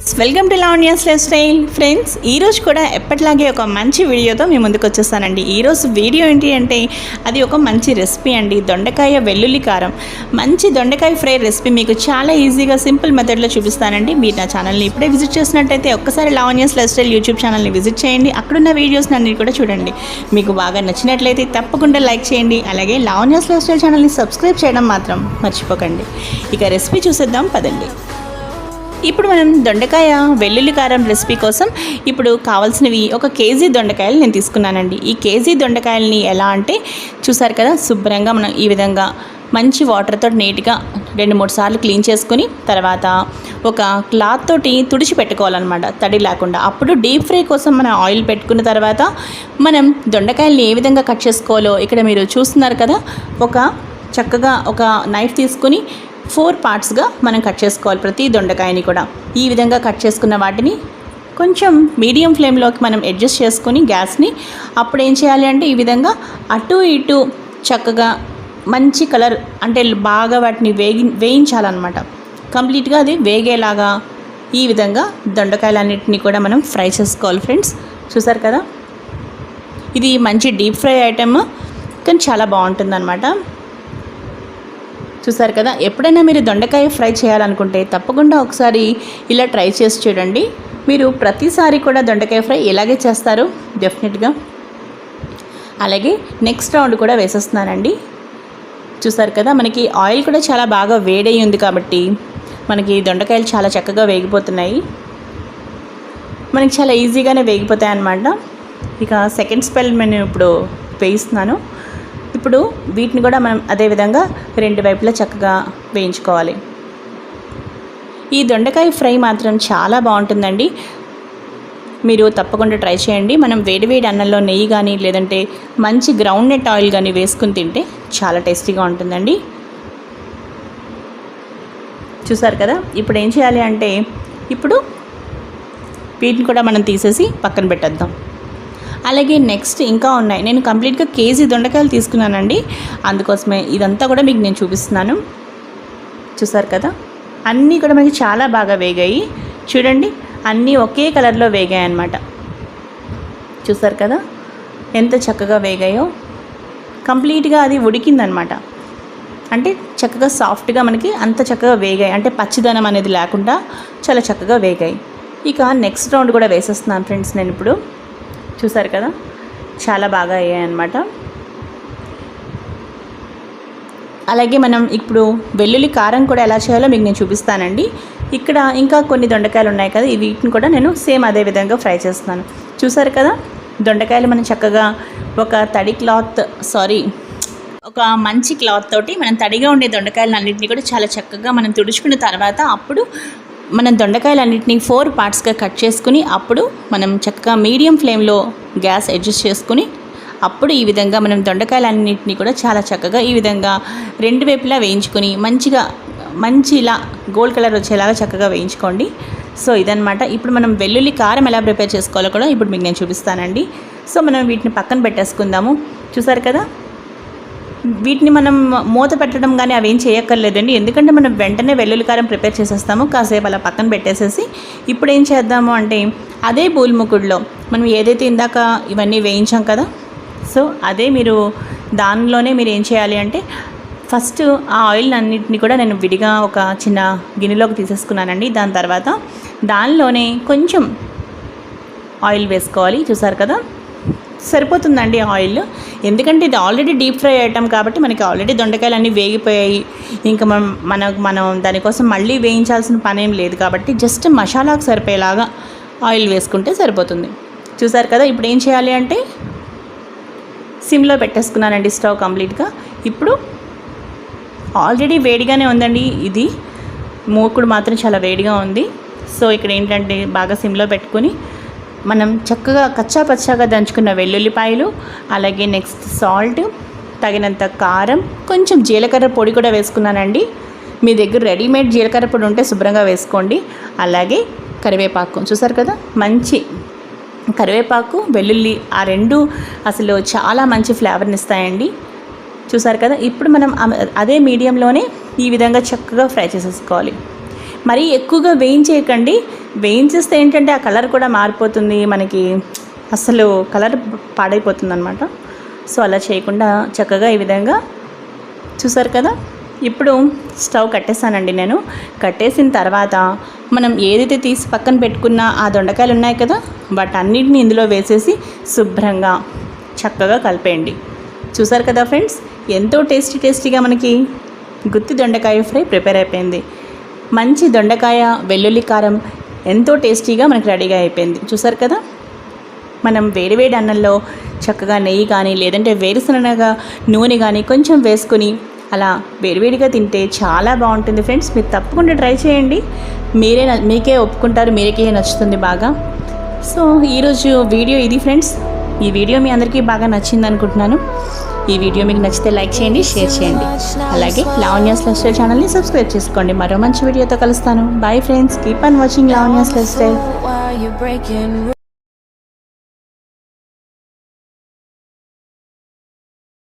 Welcome to Lavanya's life style friends ఈరోజు కూడా ఎప్పటిలాగే ఒక మంచి వీడియోతో మీ ముందుకు వచ్చేస్తానండి. ఈరోజు వీడియో ఏంటి అంటే అది ఒక మంచి రెసిపీ అండి. దొండకాయ వెల్లుల్లి కారం. మంచి దొండకాయ ఫ్రై రెసిపీ మీకు చాలా ఈజీగా సింపుల్ మెథడ్లో చూపిస్తానండి. మీరు నా ఛానల్ని ఇప్పుడే విజిట్ చేసినట్టయితే ఒక్కసారి లావణ్యాస్ లైఫ్ స్టైల్ యూట్యూబ్ ఛానల్ని విజిట్ చేయండి. అక్కడున్న వీడియోస్ అన్ని కూడా చూడండి. మీకు బాగా నచ్చినట్లయితే తప్పకుండా లైక్ చేయండి. అలాగే లావణ్యాస్ లైఫ్ స్టైల్ ఛానల్ని సబ్స్క్రైబ్ చేయడం మాత్రం మర్చిపోకండి. ఇక రెసిపీ చూసేద్దాం పదండి. ఇప్పుడు మనం దొండకాయ వెల్లుల్లి కారం రెసిపీ కోసం ఇప్పుడు కావాల్సినవి ఒక కేజీ దొండకాయలు నేను తీసుకున్నానండి. ఈ కేజీ దొండకాయలని ఎలా అంటే చూసారు కదా శుభ్రంగా మనం ఈ విధంగా మంచి వాటర్తో నీట్గా రెండు మూడు సార్లు క్లీన్ చేసుకుని తర్వాత ఒక క్లాత్ తోటి తుడిచి పెట్టుకోవాలన్నమాట తడి లేకుండా. అప్పుడు డీప్ ఫ్రై కోసం మనం ఆయిల్ పెట్టుకున్న తర్వాత మనం దొండకాయల్ని ఏ విధంగా కట్ చేసుకోవాలో ఇక్కడ మీరు చూస్తున్నారు కదా ఒక చక్కగా ఒక నైఫ్ తీసుకుని ఫోర్ పార్ట్స్గా మనం కట్ చేసుకోవాలి ప్రతి దొండకాయని కూడా. ఈ విధంగా కట్ చేసుకున్న వాటిని కొంచెం మీడియం ఫ్లేమ్లోకి మనం అడ్జస్ట్ చేసుకుని గ్యాస్ని అప్పుడు ఏం చేయాలి అంటే ఈ విధంగా అటు ఇటు చక్కగా మంచి కలర్ అంటే బాగా వాటిని వేగి వేయించాలన్నమాట. కంప్లీట్గా అది వేగేలాగా ఈ విధంగా దొండకాయలన్నింటినీ కూడా మనం ఫ్రై చేసుకోవాలి ఫ్రెండ్స్. చూసారు కదా? ఇది మంచి డీప్ ఫ్రై ఐటెమ్. కానీ చాలా బాగుంటుందన్నమాట. చూసారు కదా? ఎప్పుడైనా మీరు దొండకాయ ఫ్రై చేయాలనుకుంటే తప్పకుండా ఒకసారి ఇలా ట్రై చేసి చూడండి. మీరు ప్రతిసారి కూడా దొండకాయ ఫ్రై ఇలాగే చేస్తారు డెఫినెట్గా. అలాగే నెక్స్ట్ రౌండ్ కూడా వేసేస్తున్నానండి. చూసారు కదా? మనకి ఆయిల్ కూడా చాలా బాగా వేడై ఉంది కాబట్టి మనకి దొండకాయలు చాలా చక్కగా వేగిపోతున్నాయి. మనకి చాలా ఈజీగానే వేగిపోతాయి అన్నమాట ఇక సెకండ్ స్పెల్ నేను ఇప్పుడు వేయిస్తున్నాను. ఇప్పుడు వీటిని కూడా మనం అదేవిధంగా రెండు వైపులా చక్కగా వేయించుకోవాలి. ఈ దొండకాయ ఫ్రై మాత్రం చాలా బాగుంటుందండి. మీరు తప్పకుండా ట్రై చేయండి. మనం వేడివేడి అన్నంలో నెయ్యి కానీ లేదంటే మంచి గ్రౌండ్ నెట్ ఆయిల్ కానీ వేసుకుని తింటే చాలా టేస్టీగా ఉంటుందండి. చూసారు కదా? ఇప్పుడు ఏం చేయాలి అంటే ఇప్పుడు వీటిని కూడా మనం తీసేసి పక్కన పెట్టేద్దాం. అలాగే నెక్స్ట్ ఇంకా ఉన్నాయి. నేను కంప్లీట్గా కేజీ దొండకాయలు తీసుకున్నానండి. అందుకోసమే ఇదంతా కూడా మీకు నేను చూపిస్తున్నాను. చూసారు కదా? అన్నీ కూడా మనకి చాలా బాగా వేగాయి. చూడండి అన్నీ ఒకే కలర్లో వేగాయి అన్నమాట చూసారు కదా? ఎంత చక్కగా వేగాయో. కంప్లీట్గా అది ఉడికిందనమాట అంటే చక్కగా సాఫ్ట్గా మనకి అంత చక్కగా వేగాయి. అంటే పచ్చిదనం అనేది లేకుండా చాలా చక్కగా వేగాయి. ఇక నెక్స్ట్ రౌండ్ కూడా వేసేస్తున్నాను ఫ్రెండ్స్ నేను ఇప్పుడు. చూసారు కదా? చాలా బాగా అయ్యాయి అన్నమాట అలాగే మనం ఇప్పుడు వెల్లుల్లి కారం కూడా ఎలా చేయాలో మీకు నేను చూపిస్తానండి. ఇక్కడ ఇంకా కొన్ని దొండకాయలు ఉన్నాయి కదా వీటిని కూడా నేను సేమ్ అదే విధంగా ఫ్రై చేస్తున్నాను. చూసారు కదా? దొండకాయలు మనం చక్కగా ఒక తడి క్లాత్ సారీ ఒక మంచి క్లాత్ తోటి మనం తడిగా ఉండే దొండకాయలు అన్నింటినీ కూడా చాలా చక్కగా మనం తుడుచుకున్న తర్వాత అప్పుడు మనం దొండకాయలన్నింటినీ ఫోర్ పార్ట్స్గా కట్ చేసుకుని అప్పుడు మనం చక్కగా మీడియం ఫ్లేమ్లో గ్యాస్ అడ్జస్ట్ చేసుకుని అప్పుడు ఈ విధంగా మనం దొండకాయలన్నింటినీ కూడా చాలా చక్కగా ఈ విధంగా రెండు వైపులా వేయించుకొని మంచిగా మంచి ఇలా గోల్డ్ కలర్ వచ్చేలాగా చక్కగా వేయించుకోండి. సో ఇదనమాట ఇప్పుడు మనం వెల్లుల్లి కారం ఎలా ప్రిపేర్ చేసుకోవాలో కూడా ఇప్పుడు మీకు నేను చూపిస్తానండి. సో మనం వీటిని పక్కన పెట్టేసుకుందాము. చూసారు కదా? వీటిని మనం మూత పెట్టడం కానీ అవేం చేయక్కర్లేదండి. ఎందుకంటే మనం వెంటనే వెల్లుల్లి కారం ప్రిపేర్ చేసేస్తాము. కాసేపు అలా పక్కన పెట్టేసేసి ఇప్పుడు ఏం చేద్దాము అంటే అదే బూల్ముకుడులో మనం ఏదైతే ఇందాక ఇవన్నీ వేయించాం కదా సో అదే మీరు దానిలోనే మీరు ఏం చేయాలి అంటే ఫస్ట్ ఆ ఆయిల్ అన్నింటినీ కూడా నేను విడిగా ఒక చిన్న గిన్నెలోకి తీసేసుకున్నానండి. దాని తర్వాత దానిలోనే కొంచెం ఆయిల్ వేసుకోవాలి. చూసారు కదా? సరిపోతుందండి ఆయిల్. ఎందుకంటే ఇది ఆల్రెడీ డీప్ ఫ్రై అయ్యటం కాబట్టి మనకి ఆల్రెడీ దొండకాయలు అన్నీ వేగిపోయాయి. ఇంకా మనం మనం మనం దానికోసం మళ్ళీ వేయించాల్సిన పని ఏం లేదు కాబట్టి జస్ట్ మసాలాకు సరిపోయేలాగా ఆయిల్ వేసుకుంటే సరిపోతుంది. చూసారు కదా ఇప్పుడు ఏం చేయాలి అంటే సిమ్లో పెట్టేసుకున్నానండి స్టవ్ కంప్లీట్గా. ఇప్పుడు ఆల్రెడీ వేడిగానే ఉందండి ఇది. మూకుడు మాత్రం చాలా వేడిగా ఉంది. సో ఇక్కడ ఏంటంటే బాగా సిమ్లో పెట్టుకొని మనం చక్కగా కచ్చా పచ్చాగా దంచుకున్న వెల్లుల్లిపాయలు అలాగే నెక్స్ట్ సాల్ట్ తగినంత కారం కొంచెం జీలకర్ర పొడి కూడా వేసుకున్నానండి. మీ దగ్గర రెడీమేడ్ జీలకర్ర పొడి ఉంటే శుభ్రంగా వేసుకోండి. అలాగే కరివేపాకు చూసారు కదా? మంచి కరివేపాకు వెల్లుల్లి ఆ రెండు అసలు చాలా మంచి ఫ్లేవర్ని ఇస్తాయండి. చూసారు కదా? ఇప్పుడు మనం అదే మీడియంలోనే ఈ విధంగా చక్కగా ఫ్రై చేసేసుకోవాలి. మరీ ఎక్కువగా వేయించేయకండి. వేయించేస్తే ఏంటంటే ఆ కలర్ కూడా మారిపోతుంది. మనకి అసలు కలర్ పాడైపోతుంది అనమాట సో అలా చేయకుండా చక్కగా ఈ విధంగా చూసారు కదా? ఇప్పుడు స్టవ్ కట్టేసానండి నేను. కట్టేసిన తర్వాత మనం ఏదైతే తీసి పక్కన పెట్టుకున్న ఆ దొండకాయలు ఉన్నాయి కదా వాటన్నిటిని ఇందులో వేసేసి శుభ్రంగా చక్కగా కలిపేయండి. చూసారు కదా ఫ్రెండ్స్? ఎంతో టేస్టీ టేస్టీగా మనకి గుత్తి దొండకాయ ఫ్రై ప్రిపేర్ అయిపోయింది. మంచి దొండకాయ వెల్లుల్లి కారం ఎంతో టేస్టీగా మనకి రెడీగా అయిపోయింది. చూసారు కదా? మనం వేడివేడి అన్నంలో చక్కగా నెయ్యి కానీ లేదంటే వేరుశనగ నూనె కానీ కొంచెం వేసుకుని అలా వేడివేడిగా తింటే చాలా బాగుంటుంది ఫ్రెండ్స్. మీరు తప్పకుండా ట్రై చేయండి. మీరే న- మీకే ఒప్పుకుంటారు మీరికే నచ్చుతుంది బాగా. సో ఈరోజు వీడియో ఇది ఫ్రెండ్స్. ఈ వీడియో మీ అందరికీ బాగా నచ్చింది అనుకుంటున్నాను ఈ వీడియో మీకు నచ్చితే లైక్ చేయండి షేర్ చేయండి. అలాగే లావణ్యాస్ లైఫ్ స్టైల్ ఛానల్ని సబ్స్క్రైబ్ చేసుకోండి. మరో మంచి వీడియోతో కలుస్తాను. Bye friends keep on watching Lavanya's life style